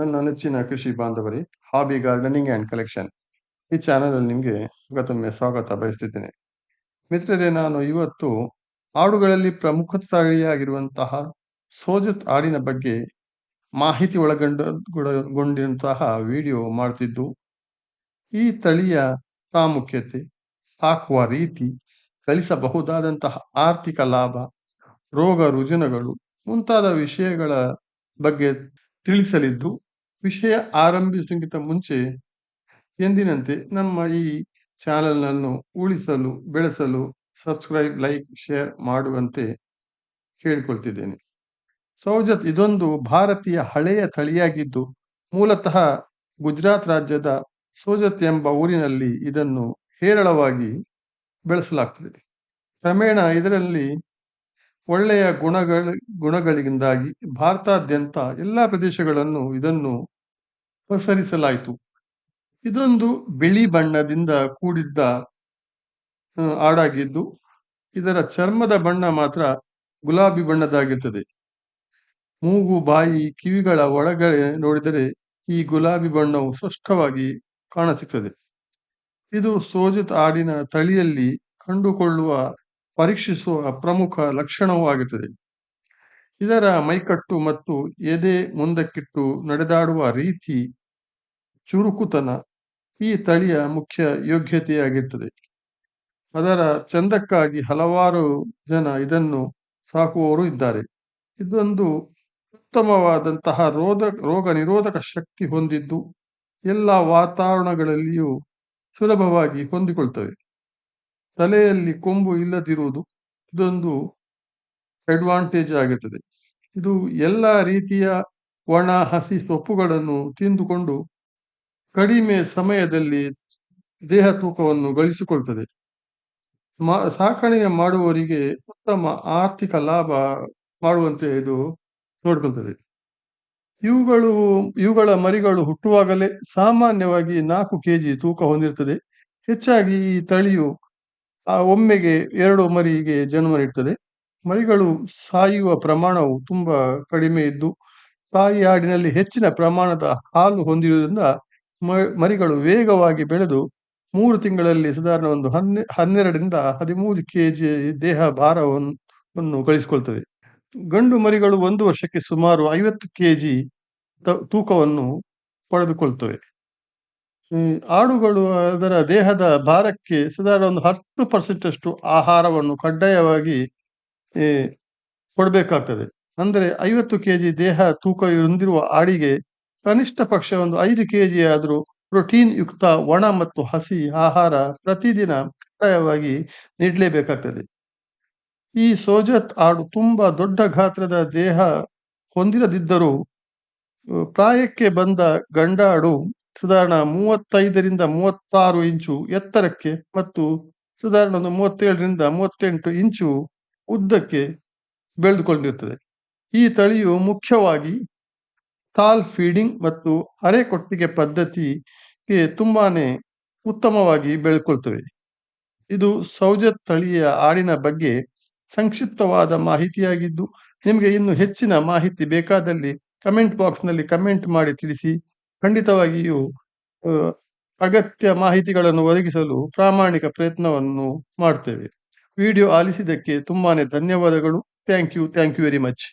ನನ್ನ ನೆಚ್ಚಿನ ಕೃಷಿ ಬಾಂಧವರಿ ಹಾಬಿ ಗಾರ್ಡನಿಂಗ್ ಆ್ಯಂಡ್ ಕಲೆಕ್ಷನ್ ಈ ಚಾನಲಲ್ಲಿ ನಿಮಗೆ ಗತೊಮ್ಮೆ ಸ್ವಾಗತ ಬಯಸ್ತಿದ್ದೇನೆ. ಮಿತ್ರರೇ, ನಾನು ಇವತ್ತು ಆಡುಗಳಲ್ಲಿ ಪ್ರಮುಖ ತಳಿಯಾಗಿರುವಂತಹ ಸೋಜತ್ ಆಡಿನ ಬಗ್ಗೆ ಮಾಹಿತಿ ಒಳಗೊಂಡ ಗೊಂಡಂತಹ ವಿಡಿಯೋ ಮಾಡ್ತಿದ್ದು, ಈ ತಳಿಯ ಪ್ರಾಮುಖ್ಯತೆ, ಸಾಕುವ ರೀತಿ ಗಳಿಸಬಹುದಾದಂತಹ ಆರ್ಥಿಕ ಲಾಭ, ರೋಗ ರುಜಿನಗಳು ಮುಂತಾದ ವಿಷಯಗಳ ಬಗ್ಗೆ ತಿಳಿಸಲಿದ್ದು ವಿಷಯ ಆರಂಭಿಸೋಕ್ಕಿಂತ ಮುಂಚೆ ಎಂದಿನಂತೆ ನಮ್ಮ ಈ ಚಾನಲನ್ನು ಉಳಿಸಲು, ಬೆಳೆಸಲು ಸಬ್ಸ್ಕ್ರೈಬ್, ಲೈಕ್, ಶೇರ್ ಮಾಡುವಂತೆ ಕೇಳಿಕೊಳ್ತಿದ್ದೇನೆ. ಸೌಜತ್ ಇದೊಂದು ಭಾರತೀಯ ಹಳೆಯ ತಳಿಯಾಗಿದ್ದು ಮೂಲತಃ ಗುಜರಾತ್ ರಾಜ್ಯದ ಸೋಜತ್ ಎಂಬ ಊರಿನಲ್ಲಿ ಇದನ್ನು ಹೇರಳವಾಗಿ ಬೆಳೆಸಲಾಗ್ತದೆ. ಕ್ರಮೇಣ ಇದರಲ್ಲಿ ಒಳ್ಳೆಯ ಗುಣಗಳ, ಗುಣಗಳಿಂದಾಗಿ ಭಾರತಾದ್ಯಂತ ಎಲ್ಲ ಪ್ರದೇಶಗಳನ್ನು ಇದನ್ನು ಪಸರಿಸಲಾಯಿತು. ಇದೊಂದು ಬಿಳಿ ಬಣ್ಣದಿಂದ ಕೂಡಿದ್ದ ಆಡಾಗಿದ್ದು ಇದರ ಚರ್ಮದ ಬಣ್ಣ ಮಾತ್ರ ಗುಲಾಬಿ ಬಣ್ಣದಾಗಿರ್ತದೆ ಮೂಗು, ಬಾಯಿ, ಕಿವಿಗಳ ಒಳಗಡೆ ನೋಡಿದರೆ ಈ ಗುಲಾಬಿ ಬಣ್ಣವು ಸ್ಪಷ್ಟವಾಗಿ ಕಾಣಸಿಗ್ತದೆ. ಇದು ಸೋಜತ್ ಆಡಿನ ತಳಿಯಲ್ಲಿ ಕಂಡುಕೊಳ್ಳುವ ಪರೀಕ್ಷಿಸುವ ಪ್ರಮುಖ ಲಕ್ಷಣವೂ ಆಗುತ್ತದೆ. ಇದರ ಮೈಕಟ್ಟು ಮತ್ತು ಎದೆ ಮುಂದಕ್ಕಿಟ್ಟು ನಡೆದಾಡುವ ರೀತಿ ಚುರುಕುತನ ಈ ತಳಿಯ ಮುಖ್ಯ ಯೋಗ್ಯತೆಯಾಗಿರ್ತದೆ. ಅದರ ಚಂದಕ್ಕಾಗಿ ಹಲವಾರು ಜನ ಇದನ್ನು ಸಾಕುವವರು ಇದ್ದಾರೆ. ಇದೊಂದು ಉತ್ತಮವಾದಂತಹ ರೋಧ, ರೋಗ ನಿರೋಧಕ ಶಕ್ತಿ ಹೊಂದಿದ್ದು ಎಲ್ಲ ವಾತಾವರಣಗಳಲ್ಲಿಯೂ ಸುಲಭವಾಗಿ ಹೊಂದಿಕೊಳ್ತವೆ. ತಲೆಯಲ್ಲಿ ಕೊಂಬು ಇಲ್ಲದಿರುವುದು ಇದೊಂದು ಅಡ್ವಾಂಟೇಜ್ ಆಗಿರ್ತದೆ. ಇದು ಎಲ್ಲ ರೀತಿಯ ಒಣ, ಹಸಿ ಸೊಪ್ಪುಗಳನ್ನು ತಿಂದುಕೊಂಡು ಕಡಿಮೆ ಸಮಯದಲ್ಲಿ ದೇಹ ತೂಕವನ್ನು ಗಳಿಸಿಕೊಳ್ತದೆ. ಸಾಕಣೆಯ ಮಾಡುವವರಿಗೆ ಉತ್ತಮ ಆರ್ಥಿಕ ಲಾಭ ಮಾಡುವಂತೆ ಇದು ನೋಡ್ಕೊಳ್ತದೆ. ಇವುಗಳು, ಇವುಗಳ ಮರಿಗಳು ಹುಟ್ಟುವಾಗಲೇ ಸಾಮಾನ್ಯವಾಗಿ ನಾಲ್ಕು ಕೆಜಿ ತೂಕ ಹೊಂದಿರ್ತದೆ. ಹೆಚ್ಚಾಗಿ ಈ ತಳಿಯು ಆ ಒಮ್ಮೆಗೆ ಎರಡು ಮರಿಗೆ ಜನ್ಮ ನೀಡ್ತದೆ. ಮರಿಗಳು ಸಾಯುವ ಪ್ರಮಾಣವು ತುಂಬಾ ಕಡಿಮೆ ಇದ್ದು, ತಾಯಿ ಆಡಿನಲ್ಲಿ ಹೆಚ್ಚಿನ ಪ್ರಮಾಣದ ಹಾಲು ಹೊಂದಿರುವುದರಿಂದ ಮರಿಗಳು ವೇಗವಾಗಿ ಬೆಳೆದು ಮೂರು ತಿಂಗಳಲ್ಲಿ ಸಾಧಾರಣ ಒಂದು ಹನ್ನೆ, ಹನ್ನೆರಡರಿಂದ ಹದಿಮೂರು ಕೆಜಿ ದೇಹ ಭಾರವನ್ನು ಗಳಿಸಿಕೊಳ್ತವೆ ಗಂಡು ಮರಿಗಳು ಒಂದು ವರ್ಷಕ್ಕೆ ಸುಮಾರು ಐವತ್ತು ಕೆಜಿ ತೂಕವನ್ನು ಪಡೆದುಕೊಳ್ತವೆ. ಆಡುಗಳು ಅದರ ದೇಹದ ಭಾರಕ್ಕೆ ಸಾಧಾರಣ ಒಂದು ಹತ್ತು ಪರ್ಸೆಂಟ್ ಅಷ್ಟು ಆಹಾರವನ್ನು ಕಡ್ಡಾಯವಾಗಿ ಕೊಡಬೇಕಾಗ್ತದೆ. ಅಂದರೆ ಐವತ್ತು ಕೆಜಿ ದೇಹ ತೂಕ ಹೊಂದಿರುವ ಆಡಿಗೆ ಕನಿಷ್ಠ ಪಕ್ಷ ಒಂದು ಐದು ಕೆಜಿ ಆದರೂ ಪ್ರೋಟೀನ್ ಯುಕ್ತ ಒಣ ಮತ್ತು ಹಸಿ ಆಹಾರ ಪ್ರತಿದಿನ ಕಡ್ಡಾಯವಾಗಿ ನೀಡಲೇಬೇಕಾಗ್ತದೆ. ಈ ಸೋಜತ್ ಆಡು ತುಂಬಾ ದೊಡ್ಡ ಗಾತ್ರದ ದೇಹ ಹೊಂದಿರದಿದ್ದರೂ, ಪ್ರಾಯಕ್ಕೆ ಬಂದ ಗಂಡಾಡು ಸಾಧಾರಣ ಮೂವತ್ತೈದರಿಂದ ಮೂವತ್ತಾರು ಇಂಚು ಎತ್ತರಕ್ಕೆ ಮತ್ತು ಸಾಧಾರಣ ಒಂದು ಮೂವತ್ತೇಳರಿಂದ ಮೂವತ್ತೆಂಟು ಇಂಚು ಉದ್ದಕ್ಕೆ ಬೆಳೆದುಕೊಂಡಿರುತ್ತದೆ. ಈ ತಳಿಯು ಮುಖ್ಯವಾಗಿ ತಾಲ್ ಫೀಡಿಂಗ್ ಮತ್ತು ಅರೆ ಕೊಟ್ಟಿಗೆ ಪದ್ಧತಿಗೆ ತುಂಬಾನೇ ಉತ್ತಮವಾಗಿ ಬೆಳ್ಕೊಳ್ತವೆ ಇದು ಸೌಜತ್ ತಳಿಯ ಆಡಿನ ಬಗ್ಗೆ ಸಂಕ್ಷಿಪ್ತವಾದ ಮಾಹಿತಿಯಾಗಿದ್ದು, ನಿಮಗೆ ಇನ್ನು ಹೆಚ್ಚಿನ ಮಾಹಿತಿ ಬೇಕಾದಲ್ಲಿ ಕಮೆಂಟ್ ಬಾಕ್ಸ್ನಲ್ಲಿ ಕಮೆಂಟ್ ಮಾಡಿ ತಿಳಿಸಿ. ಖಂಡಿತವಾಗಿಯೂ ಅಗತ್ಯ ಮಾಹಿತಿಗಳನ್ನು ಒದಗಿಸಲು ಪ್ರಾಮಾಣಿಕ ಪ್ರಯತ್ನವನ್ನು ಮಾಡ್ತೇವೆ. ವಿಡಿಯೋ ಆಲಿಸಿದ್ದಕ್ಕೆ ತುಂಬಾನೇ ಧನ್ಯವಾದಗಳು. Thank you thank you very much.